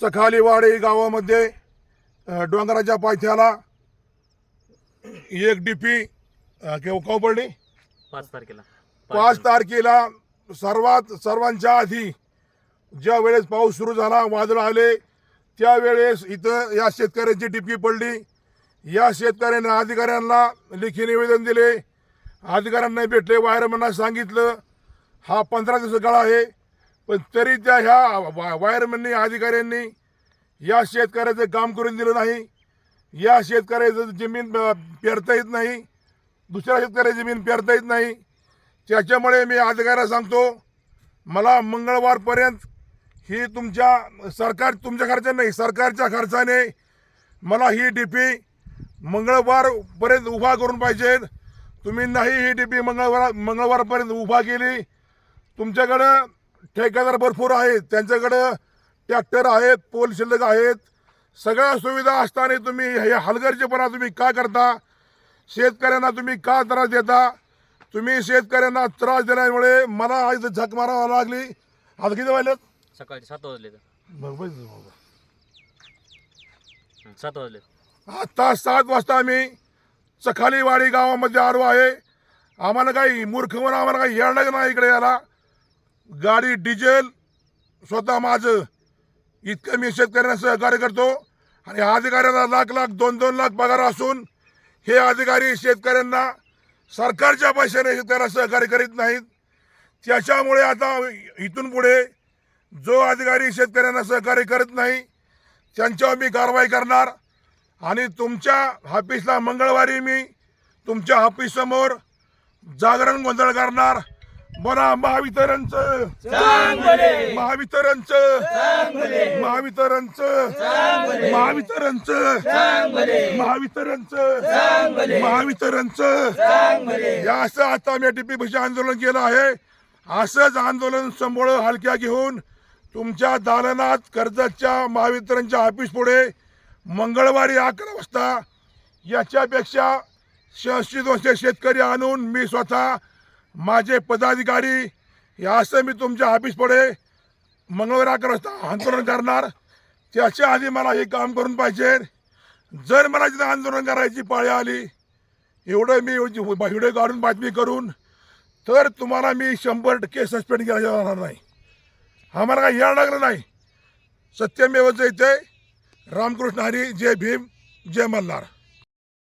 चखालीवाडी गावामध्ये डोंगराच्या पायथ्याला एक डीपी किंवा काव पडली? पाच तारखेला. पाच तारखेला सर्वात सर्वांच्या आधी ज्या वेळेस पाऊस सुरू झाला वादळ आले त्यावेळेस इथं या शेतकऱ्यांची टिपकी पडली. या शेतकऱ्यांनी अधिकाऱ्यांना लेखी निवेदन दिले. अधिकाऱ्यांना भेटले वायरमॅनना सांगितलं हा पंधरा दिवस काळ आहे. पण तरी त्या ह्या वा- अधिकाऱ्यांनी या शेतकऱ्याचं काम करून दिलं नाही या शेतकऱ्याचं जमीन पेरता येत नाही दुसऱ्या शेतकऱ्याची जमीन पेरता येत नाही त्याच्यामुळे मी अधिकाऱ्याला सांगतो मला मंगळवारपर्यंत ही तुमच्या सरकार तुमच्या खर्चाने नाही सरकारच्या खर्चाने मला ही डी पी मंगळवारपर्यंत उभा करून पाहिजेत तुम्ही नाही ही डी पी मंगळवार मंगळवारपर्यंत उभा केली तुमच्याकडं ठेकेदार भरपूर आहेत. त्यांच्याकडं ट्रॅक्टर आहेत पोल शिल्लक आहेत. सगळ्या सुविधा असताना तुम्ही हे हलगर्जीपणा तुम्ही का करता? शेतकऱ्यांना तुम्ही का त्रास देता? तुम्ही शेतकऱ्यांना त्रास दिल्यामुळे मला आज झक मारावं लागली. आता किती वाजलेत सकाळचे सात वाजले सात वाजले. आता सात वाजता आम्ही चखालीवाडी गावामध्ये आलो आहे. आम्हाला काही मूर्ख म्हणून आम्हाला काही येणार नाही इकडे याला गाडी डिझेल स्वतः माझं. इतकं मी शेतकऱ्यांना सहकार्य करतो. आणि अधिकाऱ्यांना लाख लाख दोन दोन लाख पगार असून हे अधिकारी शेतकऱ्यांना सरकारच्या पैशाने शेतकऱ्यांना सहकार्य करीत नाहीत. त्याच्यामुळे आता इथून पुढे जो अधिकारी शेतकऱ्यांना सहकार्य करत नाही त्यांच्यावर मी कारवाई करणार. आणि तुमच्या ऑफिसला मंगळवारी मी तुमच्या ऑफिससमोर जागरण गोंधळ करणार. मला महावितरणचं. महावितरणचं. महावितरणचं. महावितरणचं. महावितरणचं. महावितरणचं. या असं आता मी टीपी आंदोलन केलं आहे. असंच आंदोलन संबोळ हलक्या घेऊन तुमच्या दालनात कर्जतच्या महावितरणच्या ऑफिस पुढे मंगळवारी अकरा वाजता याच्यापेक्षा शहाऐंशी दोनशे शेतकरी आणून मी स्वतः माझे पदाधिकारी या असं मी तुमच्या ऑफिसपुढे मंगळवारी अकरा वाजता आंदोलन करणार. त्याच्या आधी मला हे काम करून पाहिजे. जर मला तिथं आंदोलन करायची पाळी आली एवढं मी व्हिडिओ काढून बातमी करून तर तुम्हाला मी शंभर टक्के सस्पेंड केला जाणार नाही. आम्हाला काही यायला लागलं नाही. सत्यमेवचं इथे रामकृष्ण हरी जय भीम जय मल्हार.